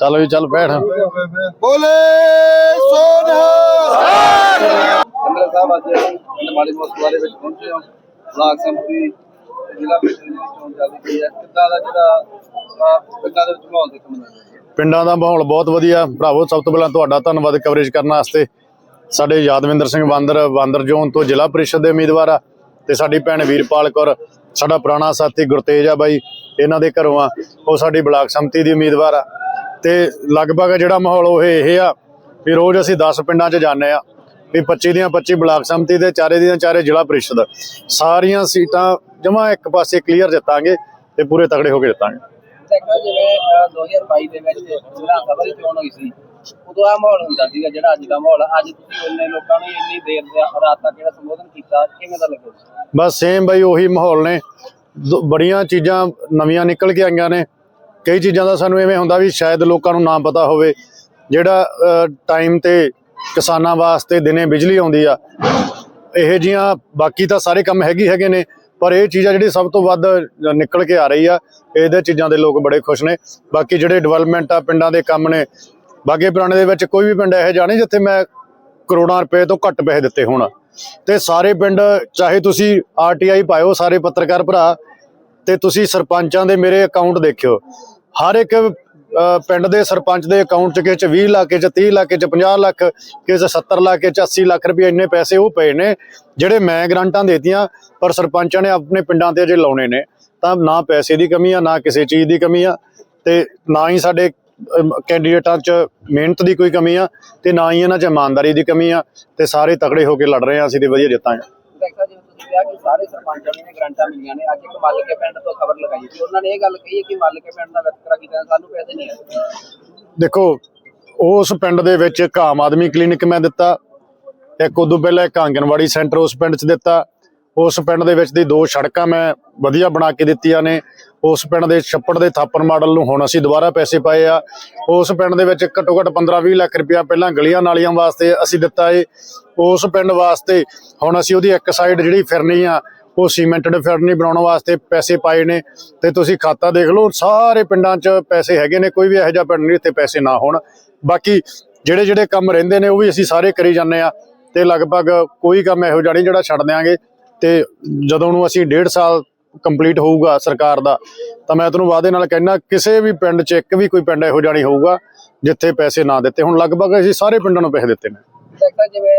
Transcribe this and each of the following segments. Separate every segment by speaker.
Speaker 1: ਚੱਲ ਵੀ ਚੱਲ ਬੈਠ।
Speaker 2: ਬੋਲੇ ਸੋਨਾ।
Speaker 3: ਅੰਦਰ ਸਾਹਿਬ ਅੱਜ ਪਿੰਡ ਮਾਲੀ ਮਸਵਾਰੇ ਵਿੱਚ ਪਹੁੰਚੇ ਹਾਂ। ਬਲਾਕ ਸੰਮਤੀ ਜ਼ਿਲ੍ਹਾ ਪ੍ਰੀਸ਼ਦ ਦੀ ਚੋਣ ਚੱਲਦੀ ਪਈ ਹੈ। ਕਿੱਦਾਂ ਦਾ ਜਿਹੜਾ ਅਹ, ਪਿੰਡਾਂ ਦੇ ਵਿੱਚ ਮਾਹੌਲ ਦੇਖਣ ਨੂੰ ਮਿਲ ਰਿਹਾ ਹੈ।
Speaker 1: ਪਿੰਡਾਂ ਦਾ ਮਾਹੌਲ ਬਹੁਤ ਵਧੀਆ। ਭਰਾਵੋ ਸਭ ਤੋਂ ਪਹਿਲਾਂ ਤੁਹਾਡਾ ਧੰਨਵਾਦ ਕਵਰੇਜ ਕਰਨ ਵਾਸਤੇ। ਸਾਡੇ ਯਾਦਵਿੰਦਰ ਸਿੰਘ ਬਾਂਦਰ ਬਾਂਦਰ ਜ਼ੋਨ ਤੋਂ ਜ਼ਿਲ੍ਹਾ ਪ੍ਰੀਸ਼ਦ ਦੇ ਉਮੀਦਵਾਰ ਆ ਤੇ ਸਾਡੀ ਭੈਣ ਵੀਰਪਾਲ ਕੌਰ ਸਾਡਾ ਪੁਰਾਣਾ ਸਾਥੀ ਗੁਰਤੇਜ ਆ ਬਾਈ। ਇਹਨਾਂ ਦੇ ਘਰੋਂ ਆ। ਉਹ ਸਾਡੀ ਬਲਾਕ ਸੰਮਤੀ ਦੀ ਉਮੀਦਵਾਰ ਆ। ਤੇ ਲਗਭਗ ਜਿਹੜਾ ਮਾਹੌਲ ਉਹ ਇਹ ਆ ਵੀ ਰੋਜ਼ ਅਸੀਂ 10 ਪਿੰਡਾਂ 'ਚ ਜਾਂਦੇ ਆ ਵੀ 25 ਦੀਆਂ 25 ਬਲਾਕ ਸੰਮਤੀ ਦੇ ਚਾਰੇ ਦੀਆਂ ਚਾਰੇ ਜ਼ਿਲ੍ਹਾ ਪ੍ਰੀਸ਼ਦ। ਸਾਰੀਆਂ ਸੀਟਾਂ ਜਮਾ ਇੱਕ ਪਾਸੇ ਕਲੀਅਰ ਜਿੱਤਾਂਗੇ ਤੇ ਪੂਰੇ ਤਗੜੇ ਹੋ ਕੇ ਜਿੱਤਾਂਗੇ
Speaker 3: ਦੇਖੋ ਜਿਵੇਂ ਅਹ, 2022 ਦੇ ਵਿੱਚ ਵਿਧਾਨ ਸਭਾ ਦੀ ਚੋਣ ਹੋਈ ਸੀ ਉਦੋਂ ਆ ਮਾਹੌਲ ਹੁੰਦਾ ਸੀਗਾ ਜਿਹੜਾ ਅੱਜ ਦਾ ਮਾਹੌਲ ਆ। ਅੱਜ ਤੁਸੀਂ ਉਹਨੇ ਲੋਕਾਂ ਨੂੰ ਇੰਨੀ ਦੇਰ ਦੇ ਰਾਤ ਤੱਕ ਜਿਹੜਾ ਸੰਬੋਧਨ ਕੀਤਾ ਕਿਵੇਂ ਦਾ ਲੱਗਿਆ?
Speaker 1: ਬਸ ਸੇਮ ਬਾਈ ਉਹੀ ਮਾਹੌਲ ਨੇ। ਬੜੀਆਂ ਚੀਜ਼ਾਂ ਨਵੀਆਂ ਨਿਕਲ ਕੇ ਆਈਆਂ ਨੇ। ਕਈ ਚੀਜ਼ਾਂ ਦਾ ਸਾਨੂੰ ਐਵੇਂ ਹੁੰਦਾ ਵੀ ਸ਼ਾਇਦ ਲੋਕਾਂ ਨੂੰ ਨਾ ਪਤਾ ਹੋਵੇ। ਜਿਹੜਾ ਟਾਈਮ ਤੇ ਕਿਸਾਨਾਂ ਵਾਸਤੇ ਦਿਨੇ ਬਿਜਲੀ ਆਉਂਦੀ ਆ, ਇਹ ਜੀਆਂ ਬਾਕੀ ਤਾਂ ਸਾਰੇ ਕੰਮ ਹੈਗੀ ਹੈਗੇ ਨੇ, ਪਰ ਇਹ ਚੀਜ਼ ਆ ਜਿਹੜੀ ਸਭ ਤੋਂ ਵੱਧ ਨਿਕਲ ਕੇ ਆ ਰਹੀ ਆ, ਇਹਦੇ ਚੀਜ਼ਾਂ ਦੇ ਲੋਕ ਬੜੇ ਖੁਸ਼ ਨੇ। ਬਾਕੀ ਜਿਹੜੇ ਡਿਵੈਲਪਮੈਂਟ ਆ, ਪਿੰਡਾਂ ਦੇ ਕੰਮ ਨੇ, ਬਾਗੇ ਪੁਰਾਣੇ ਦੇ ਵਿੱਚ ਕੋਈ ਵੀ ਪਿੰਡ ਇਹੋ ਜਿਹਾ ਨਹੀਂ ਜਿੱਥੇ ਮੈਂ ਕਰੋੜਾਂ ਰੁਪਏ ਤੋਂ ਘੱਟ ਪੈਸੇ ਦਿੱਤੇ ਹੋਣ। ਤੇ ਸਾਰੇ ਪਿੰਡ, ਚਾਹੇ ਤੁਸੀਂ ਆਰਟੀਆਈ ਪਾਇਓ, ਸਾਰੇ ਪੱਤਰਕਾਰ ਭਰਾ, ਤੇ ਤੁਸੀਂ ਸਰਪੰਚਾਂ ਦੇ ਮੇਰੇ ਅਕਾਊਂਟ ਦੇਖਿਓ। ਹਰ ਇੱਕ ਪਿੰਡ ਦੇ ਸਰਪੰਚ ਦੇ ਅਕਾਊਂਟ 'ਚ ਕਿਸ 'ਚ 20 ਲੱਖ, ਕਿਸੇ 'ਚ 30 ਲੱਖ, ਕਿਸੇ 'ਚ 50 ਲੱਖ, ਕਿਸ 'ਚ 70 ਲੱਖ, ਕਿਸੇ 'ਚ 80 ਲੱਖ ਰੁਪਏ ਇੰਨੇ ਪੈਸੇ ਉਹ ਪਏ ਨੇ, ਜਿਹੜੇ ਮੈਂ ਗ੍ਰਾਂਟਾਂ ਦੇਤੀਆਂ, ਪਰ ਸਰਪੰਚਾਂ ਨੇ ਆਪਣੇ ਪਿੰਡਾਂ ਤੇ ਅਜੇ ਲਾਉਣੇ ਨੇ। ਤਾਂ ਨਾ ਪੈਸੇ ਦੀ ਕਮੀ ਆ, ਨਾ ਕਿਸੇ ਚੀਜ਼ ਦੀ ਕਮੀ ਆ, ਤੇ ਨਾ ਹੀ ਸਾਡੇ ਕੈਂਡੀਡੇਟਾਂ 'ਚ ਮਿਹਨਤ ਦੀ ਕੋਈ ਕਮੀ ਆ, ਤੇ ਨਾ ਹੀ ਇਹਨਾਂ 'ਚ ਇਮਾਨਦਾਰੀ ਦੀ ਕਮੀ ਆ, ਤੇ ਸਾਰੇ ਤਕੜੇ ਹੋ ਕੇ ਲੜ ਰਹੇ ਆ, ਅਸੀਂ ਤੇ ਵਧੀਆ ਜਿੱਤਾਂਗੇ।
Speaker 3: ਕਿਹਾ ਕਿ ਸਾਰੇ ਸਰਪੰਚਾਂ ਨੂੰ ਇਹ ਗ੍ਰਾਂਟਾਂ ਮਿਲੀਆਂ ਨੇ। ਅੱਜ ਇੱਕ ਮੱਲ ਪਿੰਡ ਤੋਂ ਖਬਰ ਲਗਾਈ ਸੀ ਉਹਨਾਂ ਨੇ ਇਹ ਗੱਲ ਕਹੀ ਕਿ ਮੱਲ ਕੇ ਪਿੰਡ ਦਾ ਵਿਤਕਰਾ ਕੀਤਾ ਸਾਨੂੰ ਪੈਸੇ ਨਹੀਂ ਆਏ।
Speaker 1: ਦੇਖੋ, ਉਸ ਪਿੰਡ ਦੇ ਵਿੱਚ ਇੱਕ ਆਮ ਆਦਮੀ ਕਲੀਨਿਕ ਮੈਂ ਦਿੱਤਾ। ਇੱਕ ਉਦੋਂ ਪਹਿਲਾਂ ਇੱਕ ਆਂਗਨਵਾੜੀ ਸੈਂਟਰ ਉਸ ਪਿੰਡ 'ਚ ਦਿੱਤਾ। ਉਸ ਪਿੰਡ ਦੇ ਵਿੱਚ ਦੀ ਦੋ ਸੜਕਾਂ ਮੈਂ ਵਧੀਆ ਬਣਾ ਕੇ ਦਿੱਤੀਆਂ ਨੇ। ਉਸ ਪਿੰਡ ਦੇ ਛੱਪੜ ਦੇ ਥਾਪਰ ਮਾਡਲ ਨੂੰ ਹੁਣ ਅਸੀਂ ਦੁਬਾਰਾ ਪੈਸੇ ਪਾਏ ਆ। ਉਸ ਪਿੰਡ ਦੇ ਵਿੱਚ ਘੱਟੋ ਘੱਟ 15-20 ਲੱਖ ਰੁਪਇਆ ਪਹਿਲਾਂ ਗਲੀਆਂ ਨਾਲੀਆਂ ਵਾਸਤੇ ਅਸੀਂ ਦਿੱਤਾ ਏ। ਉਸ ਪਿੰਡ ਵਾਸਤੇ ਹੁਣ ਅਸੀਂ ਉਹਦੀ ਇੱਕ ਸਾਈਡ ਜਿਹੜੀ ਫਿਰਨੀ ਆ, ਉਹ ਸੀਮੈਂਟਡ ਫਿਰਨੀ ਬਣਾਉਣ ਵਾਸਤੇ ਪੈਸੇ ਪਾਏ ਨੇ। ਤੇ ਤੁਸੀਂ ਖਾਤਾ ਦੇਖ ਲਓ, ਸਾਰੇ ਪਿੰਡਾਂ 'ਚ ਪੈਸੇ ਹੈਗੇ ਨੇ, ਕੋਈ ਵੀ ਇਹੋ ਜਿਹਾ ਪਿੰਡ ਨਹੀਂ ਇੱਥੇ ਪੈਸੇ ਨਾ ਹੋਣ। ਬਾਕੀ ਜਿਹੜੇ ਜਿਹੜੇ ਕੰਮ ਰਹਿੰਦੇ ਨੇ, ਉਹ ਵੀ ਅਸੀਂ ਸਾਰੇ ਕਰੀ ਜਾਂਦੇ ਆ। ਤੇ ਲਗਭਗ ਕੋਈ ਕੰਮ ਇਹੋ ਜਿਹਾ ਨਹੀਂ ਜਿਹੜਾ ਛੱਡ ਦਿਆਂਗੇ। ਤੇ ਜਦੋਂ ਨੂੰ ਅਸੀਂ 1.5 ਸਾਲ ਕੰਪਲੀਟ ਹੋਊਗਾ ਸਰਕਾਰ ਦਾ, ਤਾਂ ਮੈਂ ਤੁਹਾਨੂੰ ਵਾਅਦੇ ਨਾਲ ਕਹਿਣਾ ਕਿਸੇ ਵੀ ਪਿੰਡ 'ਚ ਇੱਕ ਵੀ ਕੋਈ ਪਿੰਡ ਇਹੋ ਜਿਹਾ ਹੋਊਗਾ ਜਿੱਥੇ ਪੈਸੇ ਨਾ ਦਿੱਤੇ। ਹੁਣ ਲਗਭਗ ਅਸੀਂ ਸਾਰੇ ਪਿੰਡਾਂ ਨੂੰ ਪੈਸੇ ਦਿੱਤੇ ਨੇ।
Speaker 3: ਜਿਵੇਂ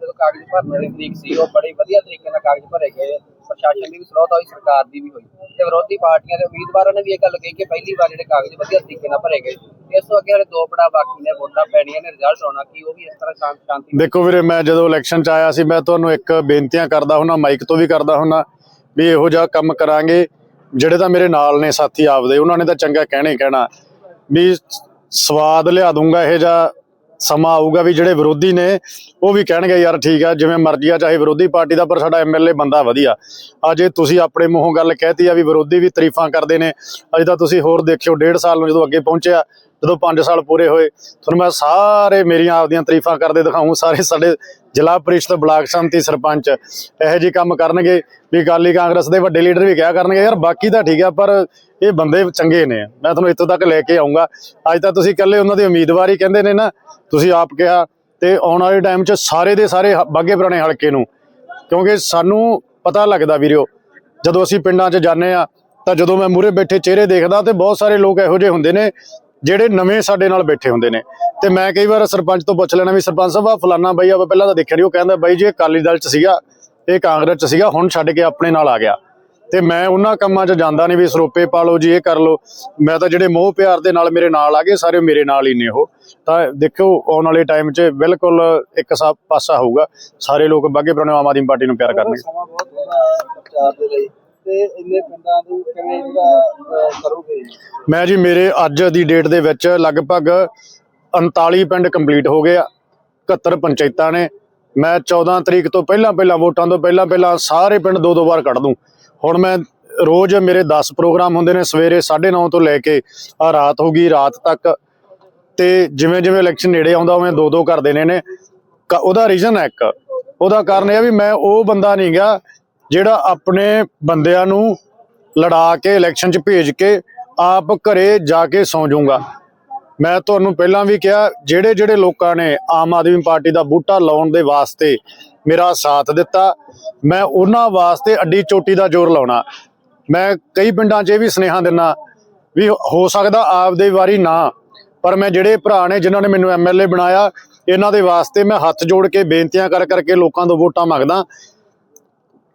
Speaker 3: ਜਦੋਂ ਕਾਗਜ਼ ਭਰਨ ਵਾਲੀ ਤਰੀਕ ਸੀ, ਉਹ ਬੜੀ ਵਧੀਆ ਤਰੀਕੇ ਨਾਲ ਕਾਗਜ਼ ਭਰੇ ਗਏ। ਪ੍ਰਸ਼ਾਸਨ ਦੀ ਵੀ ਸਰੋਤ ਹੋਈ ਸਰਕਾਰ ਦੀ ਵੀ ਹੋਈ। ਤੇ ਵਿਰੋਧੀ ਪਾਰਟੀਆਂ ਦੇ ਉਮੀਦਵਾਰਾਂ ਨੇ ਵੀ ਇਹ ਗੱਲ ਕਹੀ ਕਿ ਪਹਿਲੀ ਵਾਰ ਜਿਹੜੇ ਕਾਗਜ਼ ਵਧੀਆ ਤਰੀਕੇ ਨਾਲ ਭਰੇ ਗਏ। ਇਸ ਤੋਂ ਅੱਗੇ ਹਲੇ ਦੋ ਪੜਾ ਬਾਕੀ ਨੇ, ਵੋਟਾਂ ਪੈਣੀਆਂ ਨੇ, ਰਿਜ਼ਲਟ ਆਉਣਾ ਕਿ, ਉਹ ਵੀ ਇਸ ਤਰ੍ਹਾਂ ਸ਼ਾਂਤ ਸ਼ਾਂਤੀ
Speaker 1: ਦੇਖੋ ਵੀਰੇ, ਮੈਂ ਜਦੋਂ ਇਲੈਕਸ਼ਨ 'ਚ ਆਇਆ ਸੀ, ਮੈਂ ਤੁਹਾਨੂੰ ਇੱਕ ਬੇਨਤੀਆਂ ਕਰਦਾ ਹੁੰਨਾ ਮਾਈਕ ਤੋਂ ਵੀ ਕਰਦਾ ਹੁੰਨਾ, ਵੀ ਇਹੋ ਜਿਹਾ ਕੰਮ ਕਰਾਂਗੇ, ਜਿਹੜੇ ਤਾਂ ਮੇਰੇ ਨਾਲ ਨੇ ਸਾਥੀ ਆਪਦੇ, ਉਹਨਾਂ ਨੇ ਤਾਂ ਚੰਗਾ ਕਹਿਣਾ ਕਹਿਣਾ, ਵੀ ਸਵਾਦ ਲਿਆ ਦੂੰਗਾ ਇਹ ਜਿਹਾ ਸਮਾਂ ਆਊਗਾ ਵੀ ਜਿਹੜੇ ਵਿਰੋਧੀ ਨੇ, ਉਹ ਵੀ ਕਹਿਣਗੇ, ਯਾਰ ਠੀਕ ਆ, ਜਿਵੇਂ ਮਰਜ਼ੀ ਆ, ਚਾਹੇ ਵਿਰੋਧੀ ਪਾਰਟੀ ਦਾ, ਪਰ ਸਾਡਾ ਐਮਐਲਏ ਬੰਦਾ ਵਧੀਆ। ਅੱਜ ਇਹ ਤੁਸੀਂ ਆਪਣੇ ਮੂੰਹੋਂ ਗੱਲ ਕਹਿਤੀ ਆ ਵੀ ਵਿਰੋਧੀ ਵੀ ਤਾਰੀਫਾਂ ਕਰਦੇ ਨੇ। ਅੱਜ ਤਾਂ ਤੁਸੀਂ ਹੋਰ ਦੇਖਿਓ, ਡੇਢ ਸਾਲ ਨੂੰ ਜਦੋਂ ਅੱਗੇ ਪਹੁੰਚਿਆ ਜਦੋਂ 5 ਸਾਲ ਪੂਰੇ ਹੋਏ, ਤੁਹਾਨੂੰ ਮੈਂ ਸਾਰੇ ਮੇਰੀਆਂ ਆਪਦੀਆਂ ਤਾਰੀਫਾਂ ਕਰਦੇ ਦਿਖਾਉਂ ਸਾਰੇ ਸਾਡੇ ਜ਼ਿਲ੍ਹਾ ਪ੍ਰੀਸ਼ਦ ਬਲਾਕ ਸੰਮਤੀ ਸਰਪੰਚ ਇਹੋ ਜਿਹੇ ਕੰਮ ਕਰਨਗੇ, ਵੀ ਅਕਾਲੀ ਕਾਂਗਰਸ ਦੇ ਵੱਡੇ ਲੀਡਰ ਵੀ ਕਿਹਾ ਕਰਨਗੇ, ਯਾਰ ਬਾਕੀ ਤਾਂ ਠੀਕ ਆ, ਪਰ ਇਹ ਬੰਦੇ ਚੰਗੇ ਨੇ, ਮੈਂ ਤੁਹਾਨੂੰ ਇੱਥੋਂ ਤੱਕ ਲੈ ਕੇ ਆਉਂਗਾ ਅੱਜ ਤਾਂ ਤੁਸੀਂ ਇਕੱਲੇ ਉਹਨਾਂ ਦੀ ਉਮੀਦਵਾਰ ਹੀ ਕਹਿੰਦੇ ਨੇ ਨਾ, ਤੁਸੀਂ ਆਪ ਕਿਹਾ, ਤੇ ਆਉਣ ਵਾਲੇ ਟਾਈਮ 'ਚ ਸਾਰੇ ਦੇ ਸਾਰੇ ਹ- ਬਾਘੇ ਪੁਰਾਣੇ ਹਲਕੇ ਨੂੰ, ਕਿਉਂਕਿ ਸਾਨੂੰ ਪਤਾ ਲੱਗਦਾ ਵੀਰਿਓ, ਜਦੋਂ ਅਸੀਂ ਪਿੰਡਾਂ 'ਚ ਜਾਂਦੇ ਆ ਤਾਂ ਜਦੋਂ ਮੈਂ ਮੂਰੇ ਬੈਠੇ ਚਿਹਰੇ ਦੇਖਦਾ, ਤੇ ਬਹੁਤ ਸਾਰੇ ਲੋਕ ਇਹੋ ਜਿਹੇ ਹੁੰਦੇ ਨੇ ਜਿਹੜੇ ਨਵੇਂ ਸਾਡੇ ਨਾਲ ਬੈਠੇ ਹੁੰਦੇ ਨੇ। ਤੇ ਮੈਂ ਕਈ ਵਾਰ ਸਰਪੰਚ ਤੋਂ ਪੁੱਛ ਲੈਣਾ ਵੀ ਸਰਪੰਚ ਸਾਹਿਬ ਆ ਫਲਾਨਾ ਬਾਈ ਆ ਪਹਿਲਾਂ ਤਾਂ ਦੇਖਿਆ ਨਹੀਂ ਉਹ ਕਹਿੰਦਾ ਬਾਈ ਜੀ, ਇਹ ਅਕਾਲੀ ਦਲ 'ਚ ਸੀਗਾ, ਇਹ ਕਾਂਗਰਸ 'ਚ ਸੀਗਾ, ਹੁਣ ਛੱਡ ਕੇ ਆਪਣੇ ਨਾਲ ਆ ਗਿਆ। ਤੇ ਮੈਂ ਉਹਨਾਂ ਕੰਮਾਂ 'ਚ ਜਾਂਦਾ ਨਹੀਂ ਵੀ ਸਰੋਪੇ ਪਾ ਲਓ ਜੀ, ਇਹ ਕਰ ਲਓ। ਮੈਂ ਤਾਂ ਜਿਹੜੇ ਮੋਹ ਪਿਆਰ ਦੇ ਨਾਲ ਮੇਰੇ ਨਾਲ ਆ ਗਏ, ਸਾਰੇ ਮੇਰੇ ਨਾਲ ਹੀ ਨੇ ਉਹ। ਤਾਂ ਦੇਖੋ ਆਉਣ ਵਾਲੇ ਟਾਈਮ 'ਚ ਬਿਲਕੁਲ ਇੱਕ ਸਾ, ਪਾਸਾ ਹੋਊਗਾ। ਸਾਰੇ ਲੋਕ ਬਾਗੇ ਪੁਰਾਣੇ ਆਮ ਆਦਮੀ ਪਾਰਟੀ ਨੂੰ ਪਿਆਰ ਕਰਨਗੇ।
Speaker 3: ਤੇ ਇੰਨੇ ਪਿੰਡਾਂ ਨੂੰ ਕਿਵੇਂ ਜਿਹੜਾ ਕਰੋਗੇ?
Speaker 1: ਮੈਂ ਜੀ ਮੇਰੇ ਅੱਜ ਦੀ ਡੇਟ ਦੇ ਵਿੱਚ ਲਗਭਗ 39 ਪਿੰਡ ਕੰਪਲੀਟ ਹੋ ਗਏ ਆ 71 ਪੰਚਾਇਤਾਂ ਨੇ। ਮੈਂ 14 ਤਰੀਕ ਤੋਂ ਪਹਿਲਾਂ ਪਹਿਲਾਂ ਵੋਟਾਂ ਤੋਂ ਪਹਿਲਾਂ ਪਹਿਲਾਂ ਸਾਰੇ ਪਿੰਡ ਦੋ ਦੋ ਵਾਰ ਕੱਢ ਦੂੰ। ਹੁਣ ਮੈਂ ਰੋਜ਼ ਮੇਰੇ 10 ਪ੍ਰੋਗਰਾਮ ਹੁੰਦੇ ਨੇ, ਸਵੇਰੇ 9:30 ਤੋਂ ਲੈ ਕੇ ਆ ਰਾਤ ਹੋ ਗਈ, ਰਾਤ ਤੱਕ। ਤੇ ਜਿਵੇਂ ਜਿਵੇਂ ਇਲੈਕਸ਼ਨ ਨੇੜੇ ਆਉਂਦਾ, ਉਵੇਂ ਦੋ ਦੋ ਕਰ ਦੇਣੇ ਨੇ। ਉਹਦਾ ਰੀਜ਼ਨ ਹੈ ਇੱਕ। ਉਹਦਾ ਕਾਰਨ ਇਹ ਵੀ ਮੈਂ ਉਹ ਬੰਦਾ ਨਹੀਂ ਗਿਆ ਜਿਹੜਾ ਆਪਣੇ ਬੰਦਿਆਂ ਨੂੰ ਲੜਾ ਕੇ ਇਲੈਕਸ਼ਨ 'ਚ ਭੇਜ ਕੇ ਆਪ ਘਰੇ ਜਾ ਕੇ ਸੌਂ ਜਾਊਂਗਾ। ਮੈਂ ਤੁਹਾਨੂੰ ਪਹਿਲਾਂ ਵੀ ਕਿਹਾ, ਜਿਹੜੇ ਜਿਹੜੇ ਲੋਕਾਂ ਨੇ ਆਮ ਆਦਮੀ ਪਾਰਟੀ ਦਾ ਬੂਟਾ ਲਾਉਣ ਦੇ ਵਾਸਤੇ ਮੇਰਾ ਸਾਥ ਦਿੱਤਾ, ਮੈਂ ਉਹਨਾਂ ਵਾਸਤੇ ਅੱਡੀ ਚੋਟੀ ਦਾ ਜ਼ੋਰ ਲਾਉਣਾ। ਮੈਂ ਕਈ ਪਿੰਡਾਂ 'ਚ ਇਹ ਵੀ ਸੁਨੇਹਾ ਦਿੰਨਾ ਵੀ ਹੋ ਸਕਦਾ ਆਪ ਦੇ ਵਾਰੀ ਨਾ, ਪਰ ਮੈਂ ਜਿਹੜੇ ਭਰਾ ਨੇ ਜਿਨ੍ਹਾਂ ਨੇ ਮੈਨੂੰ ਐਮਐਲਏ ਬਣਾਇਆ, ਇਹਨਾਂ ਦੇ ਵਾਸਤੇ ਮੈਂ ਹੱਥ ਜੋੜ ਕੇ ਬੇਨਤੀਆਂ ਕਰ ਕਰਕੇ ਲੋਕਾਂ ਤੋਂ ਵੋਟਾਂ ਮੰਗਦਾ।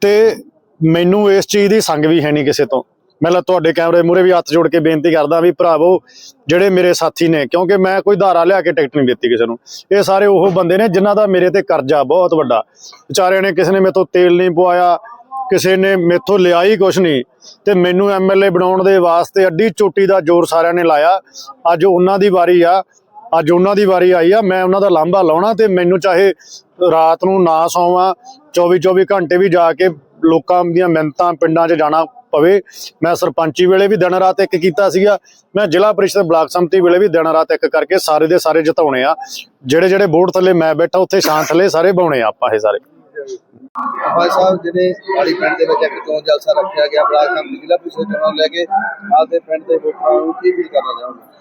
Speaker 1: ਤੇ ਮੈਨੂੰ ਇਸ ਚੀਜ਼ ਦੀ ਸੰਗ ਵੀ ਹੈ ਨਹੀਂ ਕਿਸੇ ਤੋਂ। ਮੈਂ ਲਾ ਤੁਹਾਡੇ ਕੈਮਰੇ ਮੂਰੇ ਵੀ ਹੱਥ ਜੋੜ ਕੇ ਬੇਨਤੀ ਕਰਦਾ ਵੀ ਭਰਾਵੋ, ਜਿਹੜੇ ਮੇਰੇ ਸਾਥੀ ਨੇ, ਕਿਉਂਕਿ ਮੈਂ ਕੋਈ ਧਾਰਾ ਲਿਆ ਕੇ ਟਿਕਟ ਨਹੀਂ ਦਿੱਤੀ ਕਿਸੇ ਨੂੰ। ਇਹ ਸਾਰੇ ਉਹ ਬੰਦੇ ਨੇ ਜਿਨ੍ਹਾਂ ਦਾ ਮੇਰੇ ਤੇ ਕਰਜ਼ਾ ਬਹੁਤ ਵੱਡਾ। ਵਿਚਾਰਿਆਂ ਨੇ ਕਿਸੇ ਨੇ ਮੇਰੇ ਤੇਲ ਨਹੀਂ ਪਵਾਇਆ, ਕਿਸੇ ਨੇ ਮੇਥੋਂ ਲਿਆ ਹੀ ਕੁਛ ਨਹੀਂ। ਤੇ ਮੈਨੂੰ ਐਮਐਲਏ ਬਣਾਉਣ ਦੇ ਵਾਸਤੇ ਅੱਡੀ ਚੋਟੀ ਦਾ ਜ਼ੋਰ ਸਾਰਿਆਂ ਨੇ ਲਾਇਆ। ਅੱਜ ਉਹਨਾਂ ਦੀ ਵਾਰੀ ਆ। ਅੱਜ ਉਹਨਾਂ ਦੀ ਵਾਰੀ ਆਈ ਆ, ਮੈਂ ਉਹਨਾਂ ਦਾ ਲਾਂਭਾ ਲਾਉਣਾ ਤੇ ਮੈਨੂੰ ਚਾਹੇ ਰਾਤ ਨੂੰ ਨਾ ਸੌਵਾਂ 24 24 ਘੰਟੇ ਵੀ ਜਾ ਕੇ ਲੋਕਾਂ ਦੀਆਂ ਮਿਹਨਤਾਂ ਪਿੰਡਾਂ 'ਚ ਜਾਣਾ ਪਵੇ। ਮੈਂ ਸਰਪੰਚੀ ਵੇਲੇ ਵੀ ਦਿਨ ਰਾਤ ਇੱਕ ਕੀਤਾ ਸੀਗਾ, ਮੈਂ ਜ਼ਿਲ੍ਹਾ ਪਰਿਸ਼ਦ ਬਲਾਕ ਸੰਮਤੀ ਵੇਲੇ ਵੀ ਦਿਨ ਰਾਤ ਇੱਕ ਕਰਕੇ ਸਾਰੇ ਦੇ ਸਾਰੇ ਜਿਤਾਉਣੇ ਆ। ਜਿਹੜੇ ਜਿਹੜੇ ਬੋਰਡ ਥੱਲੇ ਮੈਂ ਬੈਠਾ, ਉੱਥੇ ਸ਼ਾਂ ਥੱਲੇ ਸਾਰੇ ਬਾਉਣੇ ਆ ਆਪਾਂ ਇਹ ਸਾਰੇ।
Speaker 2: ਭਾਈ ਸਾਹਿਬ ਜਿਹੜੇ ਵਾਲੀ ਪਿੰਡ ਦੇ ਵਿੱਚ ਇੱਕ ਚੋਣ ਜਲਸਾ ਰੱਖਿਆ ਗਿਆ, ਬਲਾਕ ਸੰਮਤੀ ਜ਼ਿਲ੍ਹਾ ਪ੍ਰੀਸ਼ਦ ਚੋਣਾਂ ਲੈ ਕੇ ਆਪਦੇ ਪਿੰਡ ਦੇ ਵੋਟਰਾਂ ਨੂੰ ਕੀ ਫੀਲ ਕਰਨਾ ਚਾਹੁੰਦੇ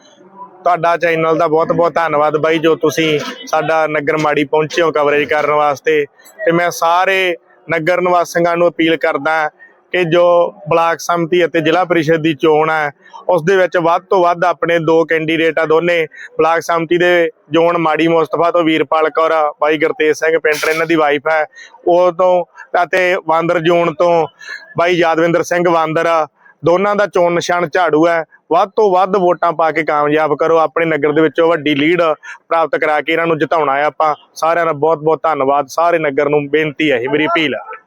Speaker 4: ਤੁਹਾਡਾ ਚੈਨਲ ਦਾ ਬਹੁਤ ਬਹੁਤ ਧੰਨਵਾਦ ਬਾਈ, ਜੋ ਤੁਸੀਂ ਸਾਡਾ ਨਗਰ ਮਾੜੀ ਪਹੁੰਚੇ ਹੋ ਕਵਰੇਜ ਕਰਨ ਵਾਸਤੇ, ਤੇ ਮੈਂ ਸਾਰੇ ਨਗਰ ਨਿਵਾਸੀਆਂ ਨੂੰ ਅਪੀਲ ਕਰਦਾ ਕਿ ਜੋ ਬਲਾਕ ਸੰਮਤੀ ਅਤੇ ਜ਼ਿਲ੍ਹਾ ਪਰਿਸ਼ਦ ਦੀ ਚੋਣ ਹੈ, ਉਸ ਦੇ ਵਿੱਚ ਵੱਧ ਤੋਂ ਵੱਧ ਆਪਣੇ ਦੋ ਕੈਂਡੀਡੇਟ ਆ ਦੋਨੇ। ਬਲਾਕ ਸੰਮਤੀ ਦੇ ਜੋਨ ਮਾੜੀ ਮੁਸਤਫਾ ਤੋਂ ਵੀਰਪਾਲ ਕੌਰ ਬਾਈ ਗੁਰਤੇਜ ਸਿੰਘ ਪਿੰਟਰ ਇਹਨਾਂ ਦੀ ਵਾਈਫ ਹੈ। ਉਹ ਤੋਂ ਅਤੇ ਵਾਂਦਰ ਜੋਨ ਤੋਂ ਬਾਈ ਯਾਦਵਿੰਦਰ ਸਿੰਘ ਵਾਂਦਰ ਦੋਨਾਂ ਦਾ ਚੋਣ ਨਿਸ਼ਾਨ ਝਾੜੂ ਹੈ। ਵੱਧ ਤੋਂ ਵੱਧ ਵੋਟਾਂ ਪਾ ਕੇ ਕਾਮਯਾਬ ਕਰੋ। ਆਪਣੇ ਨਗਰ ਦੇ ਵਿੱਚੋਂ ਵੱਡੀ ਲੀਡ ਪ੍ਰਾਪਤ ਕਰਾ ਕੇ ਇਹਨਾਂ ਨੂੰ ਜਿਤਾਉਣਾ ਹੈ ਆਪਾਂ। ਸਾਰਿਆਂ ਦਾ ਬਹੁਤ ਬਹੁਤ ਧੰਨਵਾਦ। ਸਾਰੇ ਨਗਰ ਨੂੰ ਬੇਨਤੀ ਹੈ, ਇਹ ਮੇਰੀ ਅਪੀਲ ਹੈ।